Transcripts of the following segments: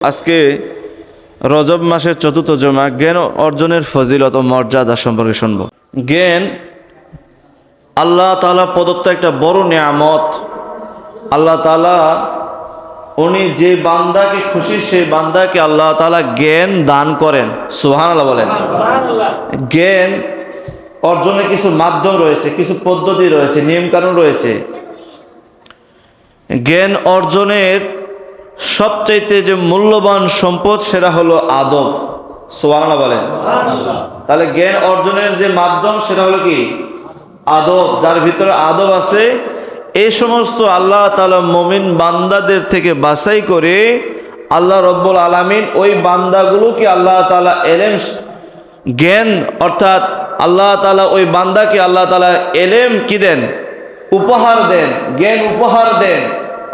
আজকে রজব মাসের চতুর্থ জমা, জ্ঞান অর্জনের ফজিলত ও মর্যাদা সম্পর্কে শুনব। জ্ঞান, আল্লাহ তালা প্রদত্ত একটা বড় নিয়ামত। আল্লাহ তালা উনি যে বান্দাকে খুশি, সেই বান্দাকে আল্লাহ তালা জ্ঞান দান করেন। সুহান আল্লাহ বলেন। জ্ঞান অর্জনের কিছু মাধ্যম রয়েছে, কিছু পদ্ধতি রয়েছে, নিয়মকানুন রয়েছে। জ্ঞান অর্জনের সবচাইতে যে মূল্যবান সম্পদ সেটা হলো আদব। সোয়ানা বলেন। তাহলে জ্ঞান অর্জনের যে মাধ্যম সেটা হলো কি? আদব। যার ভিতরে আদব আছে এই সমস্ত আল্লাহ তালা মমিন বান্দাদের থেকে বাছাই করে আল্লাহ রব্বুল আলামিন ওই বান্দাগুলোকে আল্লাহ তালা এলেম জ্ঞান অর্থাৎ আল্লাহ তালা ওই বান্দাকে আল্লাহ তালা এলেম কি দেন? উপহার দেন জ্ঞান উপহার দেন।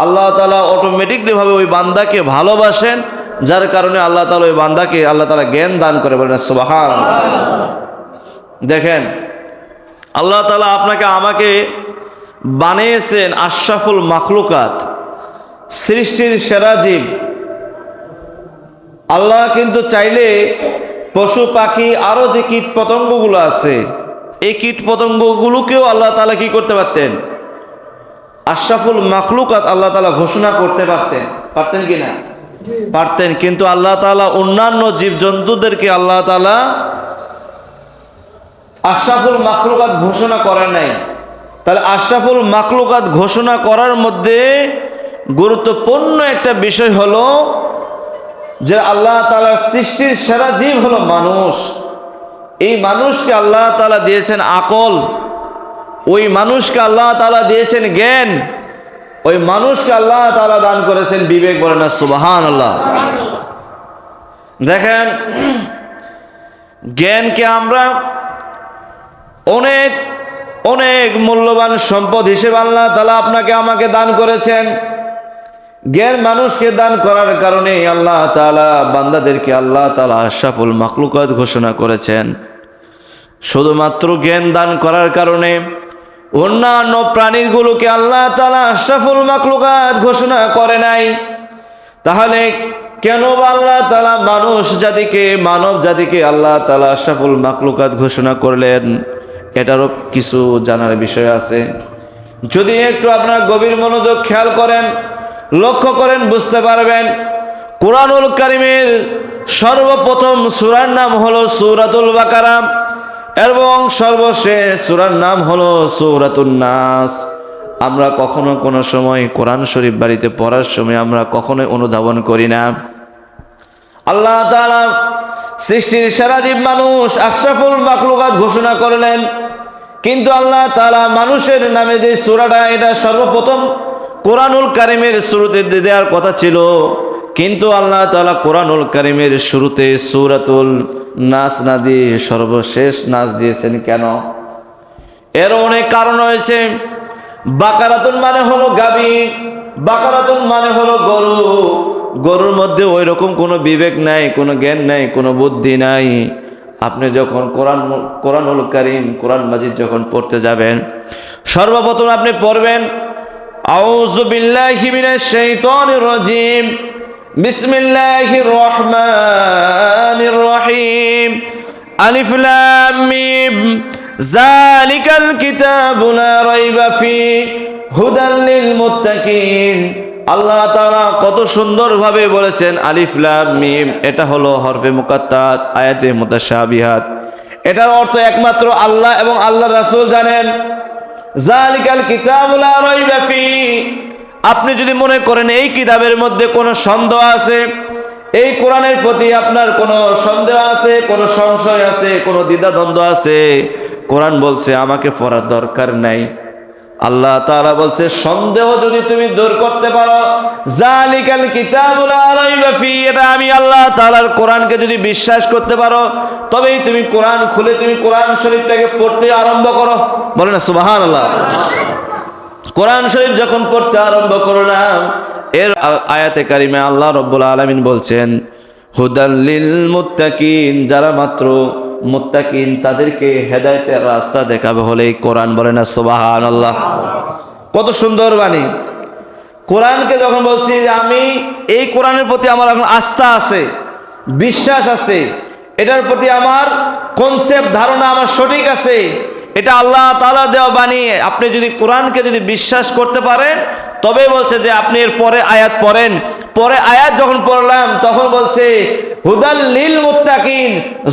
আল্লাহ তালা অটোমেটিকলি ভাবে ওই বান্দাকে ভালোবাসেন, যার কারণে আল্লাহ তালা ওই বান্দাকে আল্লাহ তালা জ্ঞান দান করে বলেন সুবাহান দেখেন, আল্লাহ তালা আপনাকে আমাকে বানিয়েছেন আশরাফুল মাখলুকাত, সৃষ্টির সেরা জীব। আল্লাহ কিন্তু চাইলে পশু, পাখি আরও যে কীট পতঙ্গগুলো আছে, এই কীট পতঙ্গগুলোকেও আল্লাহ তালা কি করতে পারতেন? আশরাফুল মাখলুকাত আল্লাহ তালা ঘোষণা করতে পারতেন। পারতেন কি না? পারতেন, কিন্তু আল্লাহ তালা অন্যান্য জীবজন্তুদেরকে আল্লাহ তালা আশরাফুল মাখলুকাত ঘোষণা করেন নাই। তাহলে আশরাফুল মাখলুকাত ঘোষণা করার মধ্যে গুরুত্বপূর্ণ একটা বিষয় হলো যে আল্লাহ তালার সৃষ্টির সেরা জীব হলো মানুষ। এই মানুষকে আল্লাহ তালা দিয়েছেন আকল। ওই মানুষকে আল্লাহ তালা দিয়েছেন জ্ঞান। ওই মানুষকে আল্লাহ তালা দান করেছেন বিবেক বলে না সুবাহান আল্লাহ দেখেন, জ্ঞানকে আমরা অনেক অনেক মূল্যবান সম্পদ হিসেবে আল্লাহ তালা আপনাকে আমাকে দান করেছেন। জ্ঞান মানুষকে দান করার কারণে আল্লাহ তালা বান্দাদেরকে আল্লাহ তালা আশাফুল মাকলুকাত ঘোষণা করেছেন। শুধুমাত্র জ্ঞান দান করার কারণে অন্যান্য প্রাণীগুলোকে আল্লাহ তালা আশরাফুল মাকলুকাত ঘোষণা করে নাই। তাহলে কেন আল্লাহ তালা মানুষ জাতিকে, মানব জাতিকে আল্লাহ তালা আশরাফুল মাকলুকাত ঘোষণা করলেন? এটারও কিছু জানার বিষয় আছে। যদি একটু আপনার গভীর মনোযোগ খেয়াল করেন, লক্ষ্য করেন, বুঝতে পারবেন, কোরআনুল কারিমের সর্বপ্রথম সুরার নাম হলো সুরাতুল বাকারাম এবং সর্বশেষ সুরার নাম হলো সৌরাতুন নাস। আমরা কখনো কোনো সময় কোরআন শরীফ বাড়িতে পড়ার সময় আমরা কখনোই অনুধাবন করি না। আল্লাহ তাআলা সৃষ্টির সারা জীব মানুষ আশরাফুল মাকলুকাত ঘোষণা করলেন। কিন্তু আল্লাহ তালা মানুষের নামে যে সূরাটা, এটা সর্বপ্রথম কোরআনুল কারিমের শুরুতে দেওয়ার কথা ছিল। কিন্তু আল্লাহ তালা কোরআনুল কারিমের শুরুতে সূরাতুল নাচ না দিয়ে সর্বশেষ নাচ দিয়েছেন কেন? এর অনেক কারণ হয়েছে বাকারাতুন মানে হলো গাবি, বাকারাতুন মানে হলো গরু। গরুর মধ্যে ওই রকম কোনো বিবেক নাই, কোনো জ্ঞান নাই, কোনো বুদ্ধি নাই। আপনি যখন কোরআন, কোরআনুল করিম, কোরআন মাজিদ যখন পড়তে যাবেন, সর্বপ্রথম আপনি পড়বেন, আউযু বিল্লাহি মিনাশ শাইতানির রাজিম। বিসমিল্লাহির রহমানির রহিম আলিফ লাম মিম। জালিকাল কিতাবু লা রাইবা ফি। হুদাল লিল মুত্তাকিন। আল্লাহ তাআলা কত সুন্দরভাবে বলেছেন আলিফ লাম মিম। এটা হলো হরফে মুকাত্তাত, আয়াতে মুতাশাবিহাত। এটার অর্থ একমাত্র আল্লাহ এবং আল্লাহ রাসূল জানেন। জালিকাল কিতাবু লা রাইবা ফি। আপনি যদি মনে করেন এই কিতাবের মধ্যে কোনো সন্দেহ আছে, এই কোরআনের প্রতি আপনার কোনো সন্দেহ আছে, কোনো সংশয় আছে, কোনো দ্বিধাদ্বন্দ্ব আছে, কোরআন বলছে আমাকে পড়ার দরকার নাই। আল্লাহ তাআলা বলছে, সন্দেহ যদি তুমি দূর করতে পারো জালিকাল কিতাবুল আরাইবা ফি, এটা আমি আল্লাহ তাআলার কোরআনকে যদি বিশ্বাস করতে পারো, তবেই তুমি কোরআন খুলে তুমি কোরআন শরীফটাকে পড়তে আরম্ভ করো। বলে না, সুবহানাল্লাহ। কোরআন শরীফ যখন পড়তে আরম্ভ করলাম, এর আয়াতে কারিমে আল্লাহ রব্বুল আলামিন বলছেন হুদাল্লিল মুত্তাকিন যারা মাত্র মুত্তাকিন, তাদেরকে হেদায়েতের রাস্তা দেখাবে হলে কোরআন বলে না সোবাহান সুবহানাল্লাহ। কত সুন্দর বাণী। কোরআনকে যখন বলছি যে আমি, এই কোরআনের প্রতি আমার এখন আস্থা আছে, বিশ্বাস আছে, এটার প্রতি আমার কনসেপ্ট ধারণা আমার সঠিক আছে এটা আল্লাহ তালা দেওয়া বানিয়ে আপনি যদি কোরআনকে যদি বিশ্বাস করতে পারেন তবে বলছে যে আপনি এর পরে আয়াত পড়েন। পরে আয়াত যখন পড়লাম, তখন বলছে, হুদাল লিল মুত্তাকিন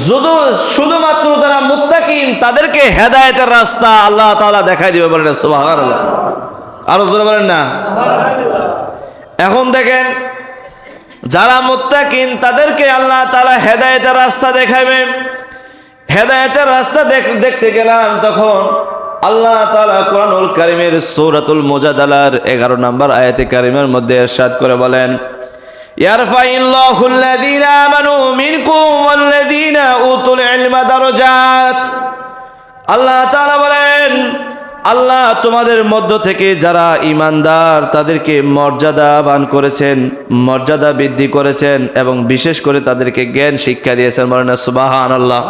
শুধু শুধুমাত্র যারা মুক্তাকিন তাদেরকে হেদায়েতের রাস্তা আল্লাহ তাআলা দেখাই দিবে বলেন, সুবহানাল্লাহ। আরও জোরে বলেন না? এখন দেখেন, যারা মুত্তাকিন, তাদেরকে আল্লাহ তাআলা হেদায়েতের রাস্তা দেখাবে হেদায়েতের রাস্তা দেখ- দেখতে গেলাম তখন আল্লাহ কোরআনুল কারিমের সৌরাতুল মোজাদালার এগারো নম্বর আয়াতে কারিমের মধ্যে এরশাদ করে বলেন দারাজাত। আল্লাহ তাআলা বলেন আল্লাহ তোমাদের মধ্য থেকে যারা ইমানদার, তাদেরকে মর্যাদা মর্যাদাবান করেছেন, মর্যাদা বৃদ্ধি করেছেন এবং বিশেষ করে তাদেরকে জ্ঞান শিক্ষা দিয়েছেন। বলেন সুবাহান আল্লাহ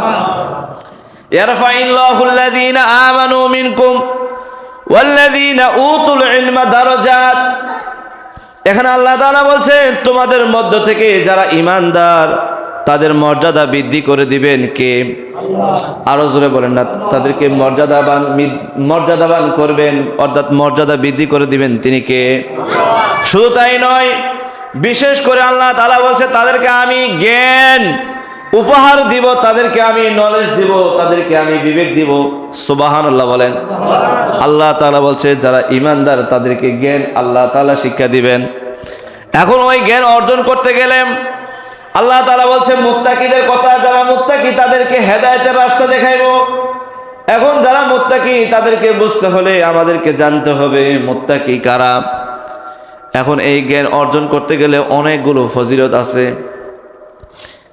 এখানে আল্লাহ বলছেন, তোমাদের মধ্য থেকে যারা ইমানদার তাদের মর্যাদা বৃদ্ধি করে দিবেন কে? আরও জোরে বলেন না তাদেরকে মর্যাদাবান মর্যাদাবান করবেন অর্থাৎ মর্যাদা বৃদ্ধি করে দিবেন তিনি কে? শুধু তাই নয় বিশেষ করে আল্লাহ তাআলা বলছে তাদেরকে আমি জ্ঞান উপহার দিব তাদেরকে আমি নলেজ দিব তাদেরকে আমি বিবেক দিব। সুবাহান আল্লাহ বলেন আল্লাহ তালা বলছে যারা ইমানদার তাদেরকে জ্ঞান আল্লাহ তাআলা শিক্ষা দিবেন। এখন ওই জ্ঞান অর্জন করতে গেলেন আল্লাহ তারা বলছে মুত্তাকিদের কথা, যারা মুত্তাকি, তাদেরকে হেদায়েতের রাস্তা দেখাইবো। এখন যারা মুত্তাকি, তাদেরকে বুঝতে হলে আমাদেরকে জানতে হবে মুত্তাকি কারা। এখন এই জ্ঞান অর্জন করতে গেলে অনেকগুলো ফজিলত আছে।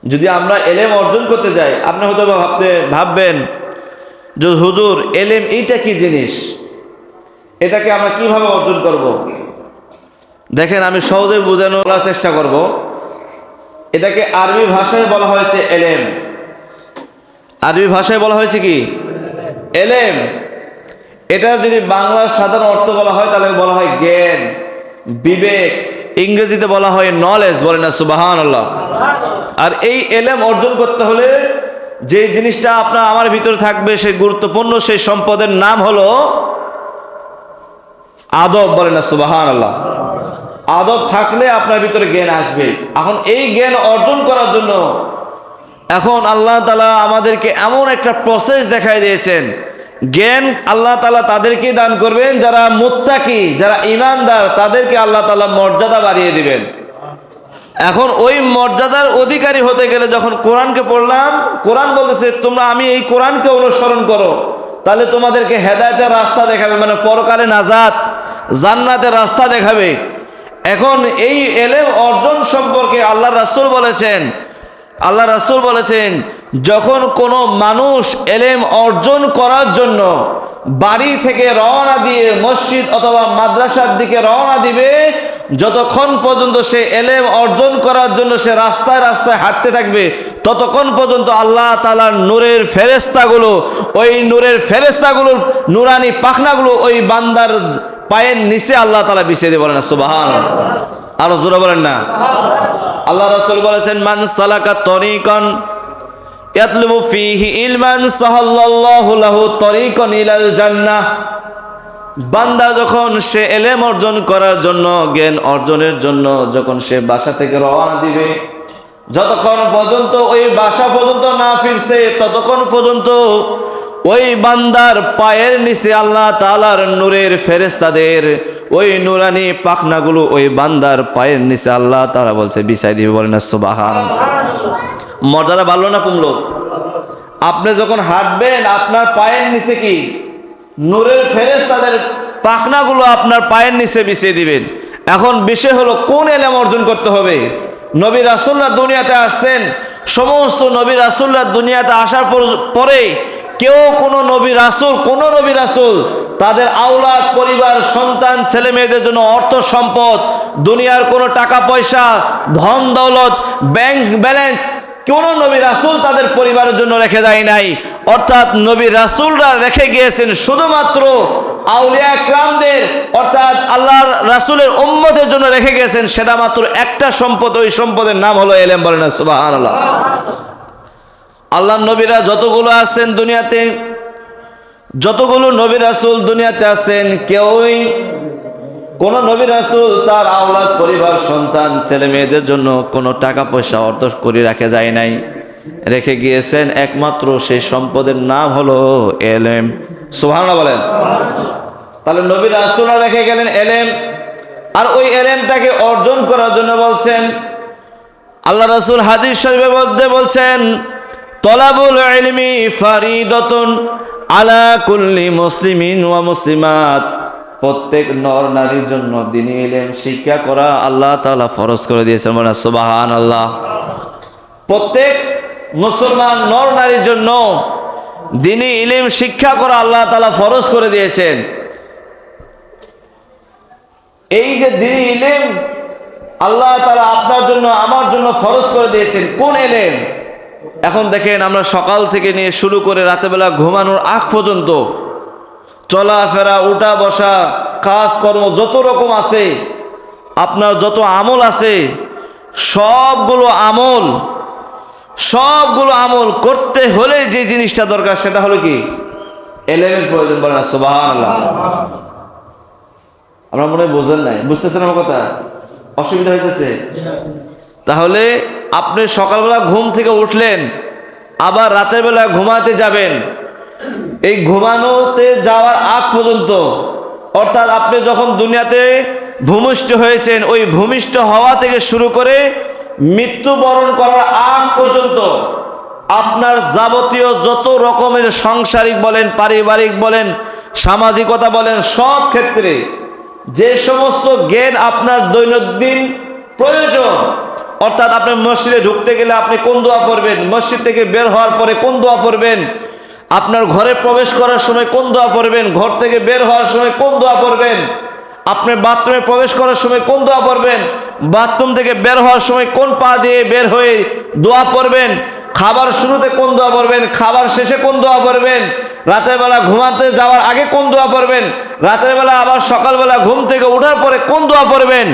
যদি আমরা এলেম অর্জন করতে যাই, আপনি হয়তো ভাবতে, ভাববেন যে হুজুর, এলেম এইটা কি জিনিস? এটাকে আমরা কীভাবে অর্জন করব। দেখেন, আমি সহজে বোঝানোর চেষ্টা করব। এটাকে আরবি ভাষায় বলা হয়েছে এলেম। আরবি ভাষায় বলা হয়েছে কি? এলেম। এটার যদি বাংলার সাধারণ অর্থ বলা হয়, তাহলে বলা হয় জ্ঞান, বিবেক, ইংরেজিতে বলা হয় নলেজ বলে না সুবাহান আল্লাহ আর এই এলেম অর্জন করতে হলে যে জিনিসটা আপনার আমার ভিতরে থাকবে, সেই গুরুত্বপূর্ণ, সেই সম্পদের নাম হলো আদব, বলে না সুবাহান আল্লাহ আদব থাকলে আপনার ভিতরে জ্ঞান আসবে। এখন এই জ্ঞান অর্জন করার জন্য এখন আল্লাহ তালা আমাদেরকে এমন একটা প্রসেস দেখাই দিয়েছেন। জ্ঞান আল্লাহ তালা তাদেরকে দান করবেন, যারা মুত্তাকি, যারা ইমানদার তাদেরকে আল্লাহ তালা মর্যাদা বাড়িয়ে দিবেন। এখন ওই মর্যাদার অধিকারী হতে গেলে যখন কোরআনকে পড়লাম, কোরআন বলতেছে, তোমরা আমি এই কোরআনকে অনুসরণ করো। তাহলে তোমাদেরকে হেদায়তের রাস্তা দেখাবে মানে পরকালে নাজাত, জান্নাতের রাস্তা দেখাবে। এখন এই এলেম অর্জন সম্পর্কে আল্লাহ রাসূল বলেছেন আল্লাহ রাসূল বলেছেন, যখন কোনো মানুষ এলেম অর্জন করার জন্য বাড়ি থেকে রওনা দিয়ে মসজিদ অথবা মাদ্রাসার দিকে রওনা দিবে, যতক্ষণ পর্যন্ত সে এলেম অর্জন করার জন্য সে রাস্তায় রাস্তায় হাঁটতে থাকবে, ততক্ষণ পর্যন্ত আল্লাহ তালার নূরের ফেরেস্তাগুলো ওই নূরের ফেরেস্তাগুলোর নুরানি পাখনাগুলো ওই বান্দার পায়ের নিচে আল্লাহ তালা বিছিয়ে দিয়ে বলেন না সুবাহান আরও জোরে বলেন না। আল্লাহ রসুল বলেছেন, মান সালাকা তরিকন ইয়াতলুবু ফিহি ইলমান সাহাল্লাল্লাহু লাহু তরিকন ইলাল জান্নাহ। বান্দা যখন সে এলেম অর্জন করার জন্য, জ্ঞান অর্জনের জন্য যখন সে বাসা থেকে রওনা দিবে, যতক্ষণ পর্যন্ত ওই বাসা পর্যন্ত না ফিরছে, ততক্ষণ পর্যন্ত ওই বান্দার পায়ের নিচে আল্লাহ তালার নূরের ফেরেস্তাদের ওই নুরানি পাখনাগুলো ওই বান্দার পায়ের নিচে আল্লাহ তারা বলছে, বিছাই দিবে বলেন সুবাহান মর্যাদা বাড়লো না কমলো? আপনি যখন হাঁটবেন, আপনার পায়ের নিচে কি? নূরের ফেরেস তাদের পাখনাগুলো আপনার পায়ের নিচে বিছিয়ে দিবেন। এখন বিষয় হলো, কোন এলাম অর্জন করতে হবে? নবী রাসুল্লাহ দুনিয়াতে আসছেন, সমস্ত নবী রাসুল্লাহ দুনিয়াতে আসার পরে কেউ কোনো নবী রাসুল, কোনো নবী রাসুল তাদের আওলাদ, পরিবার, সন্তান, ছেলে মেয়েদের জন্য অর্থ সম্পদ, দুনিয়ার কোনো টাকা পয়সা, ধন দৌলত, ব্যাংক ব্যালেন্স কোন নবী রাসুল তাদের পরিবারের জন্য রেখে দেয় নাই। অর্থাৎ নবী রাসূলরা রেখে গিয়েছেন শুধুমাত্র আউলিয়া ক্রামদের অর্থাৎ আল্লাহর রাসূলের উম্মতের জন্য রেখে গিয়েছেন, সেটা মাত্র একটা সম্পদ, ওই সম্পদের নাম হলো এলেম বলেন সুবাহ আল্লাহ নবীরা যতগুলো আছেন দুনিয়াতে, যতগুলো নবী রাসূল দুনিয়াতে আছেন, কেউই কোন নবী রাসূল তার আওলাদ, পরিবার, সন্তান, ছেলে মেয়েদের জন্য কোনো টাকা পয়সা, অর্থ করে রাখে যায় নাই। রেখে গিয়েছেন একমাত্র সেই সম্পদের নাম হলো এলেম। সুবহানাল্লাহ বলেন। তাহলে নবী রাসূলরা রেখে গেলেন এলেম। আর ওই এলেমটাকে অর্জন করার জন্য বলছেন, আল্লাহ রাসুল হাদিস শরীফের মধ্যে বলছেন তলাবুল ইলমি ফারিদতন আলা কুল্লি মুসলিমিন ওয়া মুসলিমাত। প্রত্যেক নর নারীর জন্য দিনী ইলম, শিক্ষা করা আল্লাহ তাআলা ফরজ করে দিয়েছেন বলেন, সুবহানাল্লাহ। প্রত্যেক মুসলমান নর নারীর জন্য দিনী ইলিম, শিক্ষা করা আল্লাহ তাআলা ফরজ করে দিয়েছেন। এই যে দিনী ইলিম আল্লাহ তারা আপনার জন্য, আমার জন্য ফরজ করে দিয়েছেন, কোন এলেম এখন দেখেন আমরা সকাল থেকে নিয়ে শুরু করে রাতেবেলা ঘুমানোর আগ পর্যন্ত চলাফেরা উঠা বসা কাজকর্ম যত রকম আছে আপনার যত আমল আছে সবগুলো আমল সবগুলো আমল করতে হলে যে জিনিসটা দরকার সেটা হলো কি? এলেমের প্রয়োজন বলে না সুবাহ আমরা মনে হয় বোঝেন নাই। বুঝতেছেন আমার কথা? অসুবিধা হইতেছে? তাহলে আপনি সকালবেলা ঘুম থেকে উঠলেন, আবার রাতের বেলা ঘুমাতে যাবেন। এই ঘুমানোতে যাওয়ার আগ পর্যন্ত, অর্থাৎ আপনি যখন দুনিয়াতে ভূমিষ্ঠ হয়েছেন, ওই ভূমিষ্ঠ হওয়া থেকে শুরু করে মৃত্যুবরণ করার আগ পর্যন্ত আপনার যাবতীয় যত রকমের সাংসারিক বলেন, পারিবারিক বলেন, সামাজিকতা বলেন, সব ক্ষেত্রে যে সমস্ত জ্ঞান আপনার দৈনন্দিন প্রয়োজন অর্থাৎ আপনি মসজিদে ঢুকতে গেলে আপনি কোন দোয়া পড়বেন মসজিদ থেকে বের হওয়ার পরে কোন দোয়া পড়বেন আপনার ঘরে প্রবেশ করার সময় কোন দোয়া পড়বেন ঘর থেকে বের হওয়ার সময় কোন দোয়া পড়বেন আপনি বাথরুমে প্রবেশ করার সময় কোন দোয়া পড়বেন বাথরুম থেকে বের হওয়ার সময় কোন পা দিয়ে বের হয়ে দোয়া পড়বেন খাবার শুরুতে কোন দোয়া পড়বেন খাবার শেষে কোন দোয়া পড়বেন রাতের বেলা ঘুমাতে যাওয়ার আগে কোন দোয়া পড়বেন রাতের বেলা আবার সকালবেলা ঘুম থেকে ওঠার পরে কোন দোয়া পড়বেন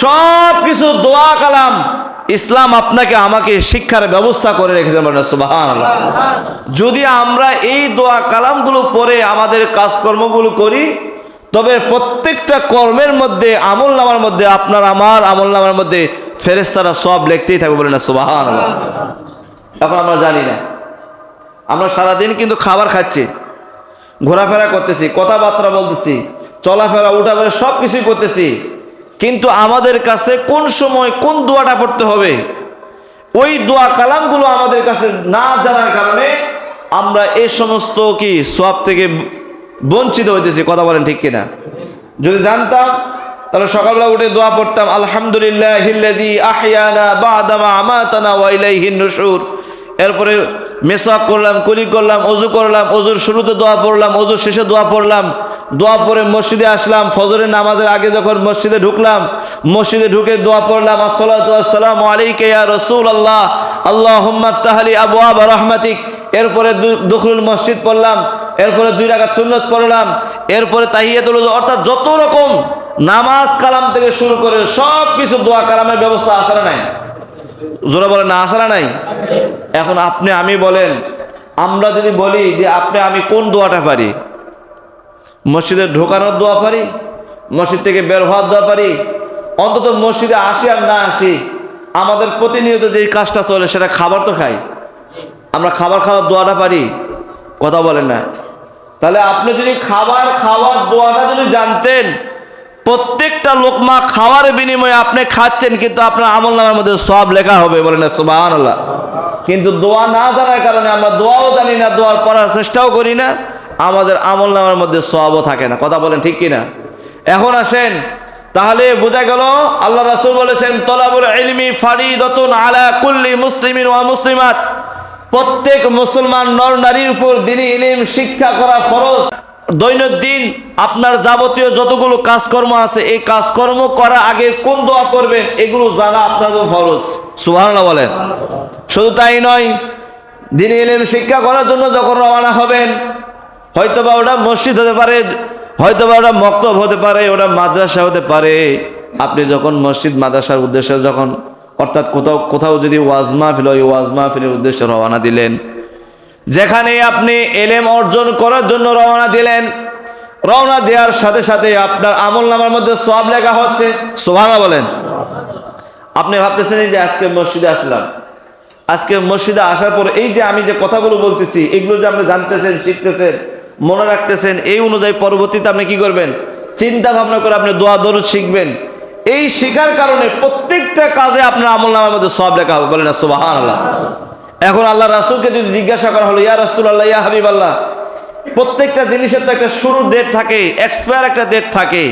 সব কিছু দোয়া কালাম। ইসলাম আপনাকে, আমাকে শিক্ষার ব্যবস্থা করে রেখেছেন যদি আমরা এই দোয়া কালামগুলো পড়ে আমাদের কাজকর্মগুলো করি, তবে প্রত্যেকটা কর্মের মধ্যে, আমল নামার মধ্যে, আপনার আমার আমল নামার মধ্যে ফেরেস্তারা সব লিখতেই থাকবে বলে না সুবাহান এখন আমরা জানি না। আমরা সারাদিন কিন্তু খাবার খাচ্ছি, ঘোরাফেরা করতেছি, কথাবার্তা বলতেছি, চলাফেরা, উঠাফেরা সব কিছুই করতেছি। কিন্তু আমাদের কাছে কোন সময় কোন দোয়াটা পড়তে হবে? ওই দোয়া কালামগুলো আমাদের কাছে না জানার কারণে আমরা এই সমস্ত কি সব থেকে বঞ্চিত হইতেছি, কথা বলেন ঠিক কিনা? যদি জানতাম, তাহলে সকালবেলা উঠে দোয়া পড়তাম আলহামদুলিল্লাহ নুশুর। এরপরে মেসাক করলাম, কুলি করলাম অজু করলাম অজুর শুরুতে দোয়া পড়লাম অজুর শেষে দোয়া পড়লাম। দোয়া পরে মসজিদে আসলাম, ফজরের নামাজের আগে যখন মসজিদে ঢুকলাম, মসজিদে ঢুকে দোয়া পড়লাম আসসালাম আলাইকে ইয়া রসুল আল্লাহ আল্লাহ আবু আবা রহমাতিক। এরপরে দুখরুল মসজিদ পড়লাম, এরপরে দুই রাকাত সুন্নত পড়লাম, এরপরে তাহিয়াতুল অর্থাৎ যত রকম নামাজ কালাম থেকে শুরু করে সব কিছু দোয়া কালামের ব্যবস্থা না নাই? জোরা বলেন, না আসা না নাই? এখন আপনি, আমি বলেন, আমরা যদি বলি যে আপনি, আমি কোন দোয়াটা পারি? মসজিদে ঢোকানোর দোয়া পারি, মসজিদ থেকে বের হওয়ার দোয়া পারি, অন্তত মসজিদে আসি আর না আসি, আমাদের প্রতিনিয়ত যেই কাজটা চলে সেটা খাবার তো খাই। আমরা খাবার খাওয়ার দোয়াটা পারি, কথা বলেন না। তাহলে আপনি যদি খাবার খাওয়ার দোয়াটা যদি জানতেন, প্রত্যেকটা লোকমা খাওয়ার বিনিময়ে আপনি খাচ্ছেন, কিন্তু আপনার আমল নামের মধ্যে সব লেখা হবে বলে না সুবাহ কিন্তু দোয়া না জানার কারণে আমরা দোয়াও জানি না, দোয়ার পড়ার চেষ্টাও করি না। আমাদের আমল নামের মধ্যে সবও থাকে না। কথা বলেন ঠিক কিনা? এখন আসেন, তাহলে বোঝা গেল আল্লাহ রাসুল বলেছেন, তলাবুল ইলমি ফারিদাতুন আলা কুল্লি মুসলিমিন ওয়া মুসলিমাত। প্রত্যেক মুসলমান নর নারীর উপর দিনী ইলিম, শিক্ষা করা ফরজ। দৈনন্দিন আপনার যাবতীয় যতগুলো কাজকর্ম আছে, এই কাজকর্ম করার আগে কোন দোয়া করবেন এগুলো জানা আপনার ফরজ। সুবহানাল্লাহ বলেন। শুধু তাই নয়, দিনী এলেম শিক্ষা করার জন্য যখন রওনা হবেন হয়তোবা ওটা মসজিদ হতে পারে হয়তো বা ওটা মক্তব হতে পারে ওটা মাদ্রাসা হতে পারে। আপনি যখন মসজিদ, মাদ্রাসার উদ্দেশ্যে যখন, অর্থাৎ কোথাও কোথাও যদি ওয়াজ মাহফিল হয়, ওয়াজ মাহফিলের উদ্দেশ্যে রওনা দিলেন। যেখানে আপনি এলেম অর্জন করার জন্য রওনা দিলেন। রওনা দেওয়ার সাথে সাথে আপনার আমল নামার মধ্যে সব লেখা হচ্ছে। সোভানা বলেন। আপনি ভাবতেছেন যে আজকে মসজিদে আসলাম। আজকে মসজিদে আসার পর এই যে আমি যে কথাগুলো বলতেছি, এগুলো যে আপনি জানতেছেন, শিখতেছেন মনে রাখতেছেন, এই অনুযায়ী পরবর্তীতে আপনি কি করবেন? চিন্তা ভাবনা করে আপনি দোয়া, দরুদ শিখবেন। এই শিখার কারণে প্রত্যেকটা কাজে আপনার আমল নামের মধ্যে সব লেখা হবে। বলেন আল্লাহ এখন আল্লাহ রাসুলকে যদি জিজ্ঞাসা করা হলো, ইয়া রাসুল আল্লাহ ইয়া হাবিব আল্লাহ প্রত্যেকটা জিনিসের তো একটা শুরুর ডেট থাকে এক্সপায়ার একটা ডেট থাকে।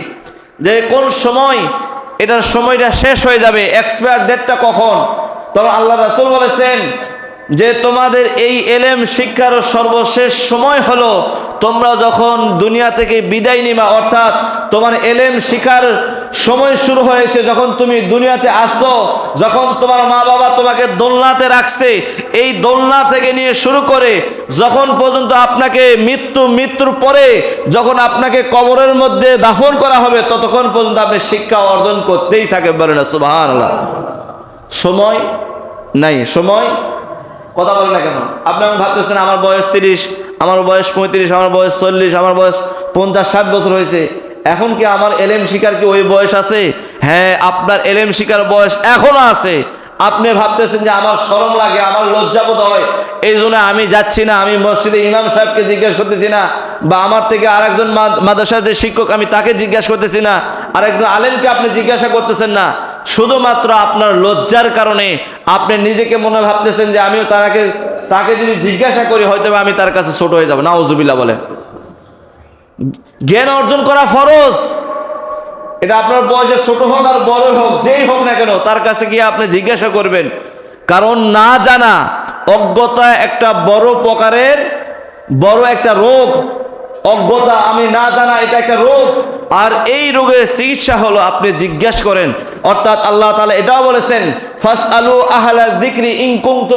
যে কোন সময় এটার সময়টা শেষ হয়ে যাবে এক্সপায়ার ডেটটা কখন? তখন আল্লাহ রাসুল বলেছেন যে তোমাদের এই এলেম শিক্ষার সর্বশেষ সময় হলো, তোমরা যখন দুনিয়া থেকে বিদায় নিবা, অর্থাৎ তোমার এলেম শিখার সময় শুরু হয়েছে, যখন তুমি দুনিয়াতে আসো, যখন তোমার মা বাবা তোমাকে দোলনাতে রাখছে, এই দোলনা থেকে নিয়ে শুরু করে, যখন পর্যন্ত আপনাকে মৃত্যু, মৃত্যুর পরে যখন আপনাকে কবরের মধ্যে দাফন করা হবে, ততক্ষণ পর্যন্ত আপনি শিক্ষা অর্জন করতেই থাকে বলেন সুবাহ সময় নাই, সময় কথা বলে না কেন? আপনি ভাবতেছেন আমার বয়স তিরিশ, আমার বয়স পঁয়ত্রিশ, আমার বয়স চল্লিশ, আমার বয়স পঞ্চাশ, ষাট বছর হয়েছে। এখন কি আমার এলেম শিকার কি ওই বয়স আছে? হ্যাঁ আপনার এলেম শিকার বয়স এখনও আছে। আপনি ভাবতেছেন যে আমার শরম লাগে, আমার লজ্জাবোধ হয়। এই জন্য আমি যাচ্ছি না, আমি মসজিদে ইমাম সাহেবকে জিজ্ঞেস করতেছি না, বা আমার থেকে আরেকজন মাদ- মাদ্রাসার যে শিক্ষক, আমি তাকে জিজ্ঞাসা করতেছি না, আরেকজন আলেমকে আপনি জিজ্ঞাসা করতেছেন না। শুধুমাত্র আপনার লজ্জার কারণে আপনি নিজেকে মনে ভাবতেছেন যে আমিও তাকে তাকে যদি জিজ্ঞাসা করি হয়তো আমি তার কাছে ছোট হয়ে যাব। নাউজুবিল্লাহ বলে জ্ঞান অর্জন করা ফরজ। এটা আপনার বয়সে ছোট হোক আর বড় হোক, যেই হোক না কেন, তার কাছে গিয়ে আপনি জিজ্ঞাসা করবেন। কারণ না জানা অজ্ঞতা একটা বড় প্রকারের, বড় একটা রোগ। অজ্ঞতা আমি না জানা, এটা একটা রোগ। আর এই রোগের চিকিৎসা হলো আপনি জিজ্ঞেস করেন। অর্থাৎ আল্লাহ তাআলা এটাও বলেছেন ফাস আলু আহলা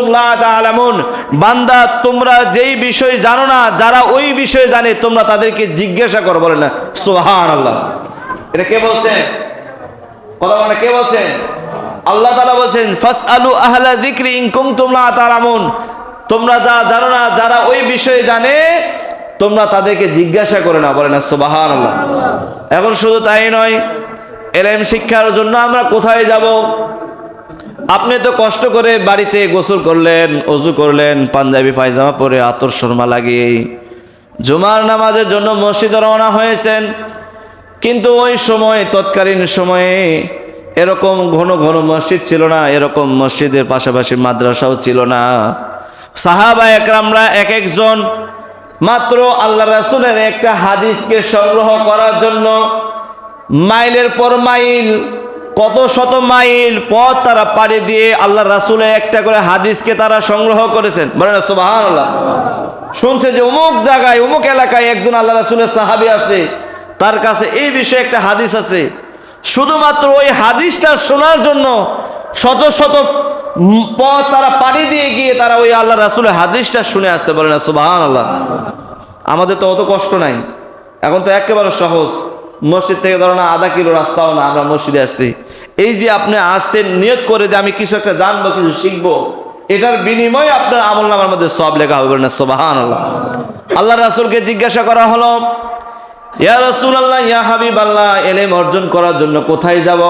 লা তাআলামুন। বান্দা, তোমরা যেই বিষয় জানো না, যারা ওই বিষয়ে জানে, তোমরা তাদেরকে জিজ্ঞাসা করো, বলে না। সুবহানাল্লাহ। এটা কে বলছেন? কথা মানে কে বলছেন? আল্লাহ তাআলা বলছেন ফাস আলু আহলা যিকরি ইন কুনতুম লা তাআলামুন। তোমরা যা জানো না, যারা ওই বিষয়ে জানে, তোমরা তাদেরকে জিজ্ঞাসা করে না বলে না, সুবহানাল্লাহ। এখন শুধু তাই নয়, এলএম শিক্ষার জন্য আমরা কোথায় যাব? আপনি তো কষ্ট করে বাড়িতে গোসল করলেন, অজু করলেন, পাঞ্জাবি পায়জামা পরে আতর শর্মা লাগিয়ে জুমার নামাজের জন্য মসজিদে রওনা হয়েছেন। কিন্তু ওই সময়, তৎকালীন সময়ে এরকম ঘন ঘন মসজিদ ছিল না, এরকম মসজিদের পাশাপাশি মাদ্রাসাও ছিল না। সাহাবা একরামরা এক একজন মাত্র আল্লাহ রাসুলের একটা হাদিসকে সংগ্রহ করার জন্য মাইলের পর মাইল, কত শত মাইল পথ তারা পাড়ি দিয়ে আল্লাহ রাসুলের একটা করে হাদিসকে তারা সংগ্রহ করেছেন। শুনছে যে অমুক জায়গায়, অমুক এলাকায় একজন আল্লাহ রাসুলের সাহাবি আছে তার কাছে এই বিষয়ে একটা হাদিস আছে। শুধুমাত্র ওই হাদিসটা শোনার জন্য শত শত পথ তারা পাড়ি দিয়ে গিয়ে তারা ওই আল্লাহ রাসুলের হাদিসটা শুনে আসছে, বলে না সুবাহান আল্লাহ আমাদের তো অত কষ্ট নাই। এখন তো একেবারে সহজ। মসজিদ থেকে ধরো না, আধা কিলো রাস্তাও না, আমরা মসজিদে আসছি। এই যে আপনি আসছেন, নিয়ত করে যে আমি কিছু একটা জানব, কিছু শিখব, এটার বিনিময়ে আপনার আমল নামার মধ্যে সব লেখা হবে না সোবাহান আল্লাহ আল্লাহ রাসুলকে জিজ্ঞাসা করা হলো ইয়া রসুল আল্লাহ ইয়া হাবিব আল্লাহ এলেম অর্জন করার জন্য কোথায় যাব?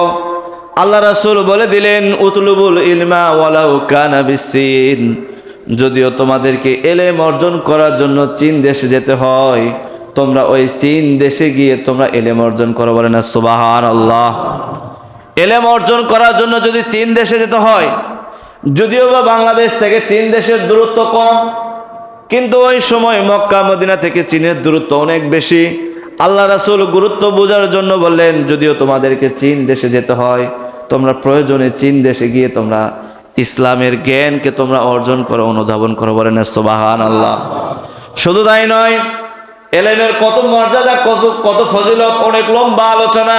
আল্লাহ রাসুল বলে দিলেন, উতলুবুল ইলমা ওয়ালাউ কানা বিসিন যদিও তোমাদেরকে এলেম অর্জন করার জন্য চীন দেশে যেতে হয়, তোমরা ওই চীন দেশে গিয়ে তোমরা এলেম অর্জন করো বলে না? সুবাহান আল্লাহ এলেম অর্জন করার জন্য যদি চীন দেশে যেতে হয়, যদিও বা বাংলাদেশ থেকে চীন দেশের দূরত্ব কম, কিন্তু ওই সময় মক্কা, মদিনা থেকে চীনের দূরত্ব অনেক বেশি। আল্লাহ রাসুল গুরুত্ব বোঝার জন্য বললেন, যদিও তোমাদেরকে চীন দেশে যেতে হয়, তোমরা প্রয়োজনে চীন দেশে গিয়ে তোমরা ইসলামের জ্ঞানকে তোমরা অর্জন করো, অনুধাবন করো, বলেন সোবাহান আল্লাহ শুধু তাই নয়, এলেমের কত মর্যাদা, কত কত ফজিলত, অনেক লম্বা আলোচনা।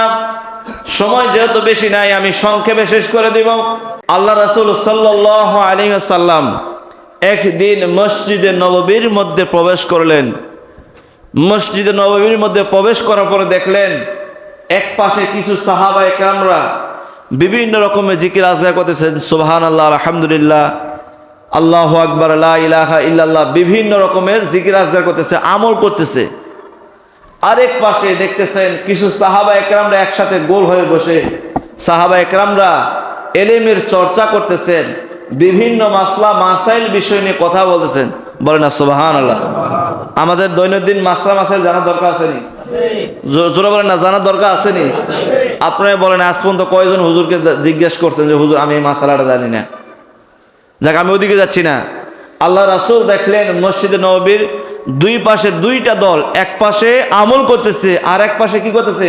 সময় যেহেতু বেশি নাই, আমি সংক্ষেপে শেষ করে দিব। আল্লাহ রাসুল সাল্লাহ আলী সাল্লাম একদিন মসজিদে নববীর মধ্যে প্রবেশ করলেন। মসজিদে নববীর মধ্যে প্রবেশ করার পরে দেখলেন এক পাশে কিছু সাহাবা একরামরা বিভিন্ন রকমের জিকির আজগা করতেছেন। সুবহান আল্লাহ আলহামদুলিল্লাহ, আল্লাহ আকবর আল্লাহ ইলাহা বিভিন্ন রকমের জিকির আজগা করতেছে, আমল করতেছে। আরেক পাশে দেখতেছেন কিছু সাহাবা একরামরা একসাথে গোল হয়ে বসে। সাহাবা একরামরা এলেমের চর্চা করতেছেন, বিভিন্ন মাসলা, মাসাইল বিষয় নিয়ে কথা বলতেছেন। বলে না সুবাহান আল্লাহ আমাদের দৈনন্দিন মাসলা মাসাইল জানার দরকার আসেনি জোরে বলেন না, জানার দরকার আসেনি আপনারা বলেন, আজ পর্যন্ত কয়জন হুজুরকে জিজ্ঞেস করছেন যে, হুজুর, আমি এই মাসালাটা জানি না। যাক, আমি ওদিকে যাচ্ছি না। আল্লাহ রাসূল দেখলেন মসজিদে নববীর দুই পাশে দুইটা দল, এক পাশে আমল করতেছে, আর এক পাশে কি করতেছে?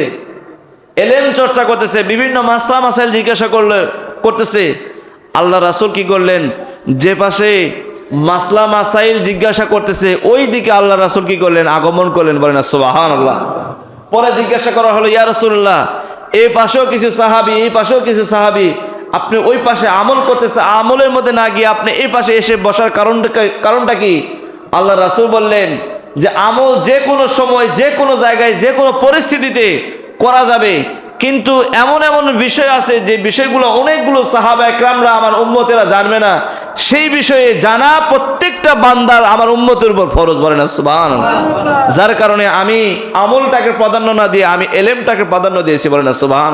এলেম চর্চা করতেছে, বিভিন্ন মাসলা মাসাইল জিজ্ঞাসা করলে করতেছে। আল্লাহ রাসূল কি করলেন? যে পাশে মাসলা মাসাইল জিজ্ঞাসা করতেছে ওই দিকে আল্লাহ রাসুল কি করলেন? আগমন করলেন? বলেন সুবাহান আল্লাহ পরে জিজ্ঞাসা করা হলো, ইয়া রাসূলুল্লাহ এই পাশেও কিছু সাহাবি, এই পাশেও কিছু সাহাবি, আপনি ওই পাশে আমল করতেছে, আমলের মধ্যে না গিয়ে আপনি এই পাশে এসে বসার কারণটা কারণটা কি? আল্লাহ রাসূল বললেন যে, আমল যে কোনো সময় যে কোনো জায়গায় যে কোনো পরিস্থিতিতে করা যাবে। কিন্তু এমন এমন বিষয় আছে যে বিষয়গুলো অনেকগুলো সাহাবা একরামরা আমার উম্মতেরা জানবে না। সেই বিষয়ে জানা প্রত্যেকটা বান্দার আমার উম্মতের উপর ফরজ বলে না সুবান যার কারণে আমি আমলটাকে প্রাধান্য না দিয়ে আমি এলেমটাকে প্রাধান্য দিয়েছি বলে না সুবাহান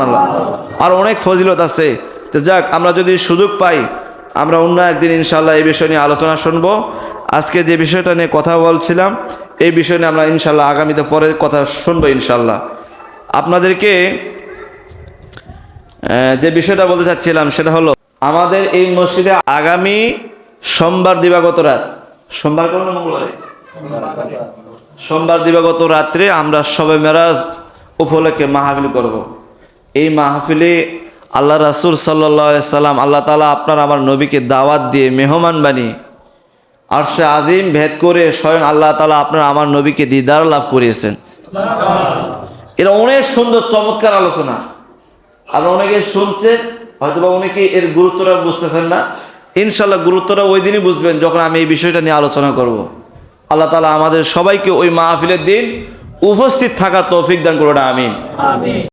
আর অনেক ফজিলত আছে। তো যাক আমরা যদি সুযোগ পাই আমরা অন্য একদিন ইনশাল্লাহ এই বিষয় নিয়ে আলোচনা শুনব। আজকে যে বিষয়টা নিয়ে কথা বলছিলাম এই বিষয় নিয়ে আমরা ইনশাল্লাহ আগামীতে পরে কথা শুনব ইনশাল্লাহ আপনাদেরকে যে বিষয়টা বলতে চাচ্ছিলাম সেটা হলো, আমাদের এই মসজিদে আগামী সোমবার দিবাগত রাত, সোমবার কোন মঙ্গলবারে? সোমবার দিবাগত রাত্রে আমরা সবে মেরাজ উপলক্ষে মাহফিল করব। এই মাহফিলে আল্লাহ রাসুল সাল্লাহ সাল্লাম, আল্লাহ তালা আপনার আমার নবীকে দাওয়াত দিয়ে মেহমান বানিয়ে আর সে আজিম ভেদ করে স্বয়ং আল্লাহ তালা আপনার আমার নবীকে দিদার লাভ করিয়েছেন। এটা অনেক সুন্দর চমৎকার আলোচনা। আর অনেকে শুনছে, হয়তোবা অনেকে এর গুরুত্বটা বুঝতেছেন না। ইনশাল্লাহ গুরুত্বটা ওই দিনই বুঝবেন যখন আমি এই বিষয়টা নিয়ে আলোচনা করব। আল্লাহ তালা আমাদের সবাইকে ওই মাহফিলের দিন উপস্থিত থাকা তৌফিক দান করোটা আমিন।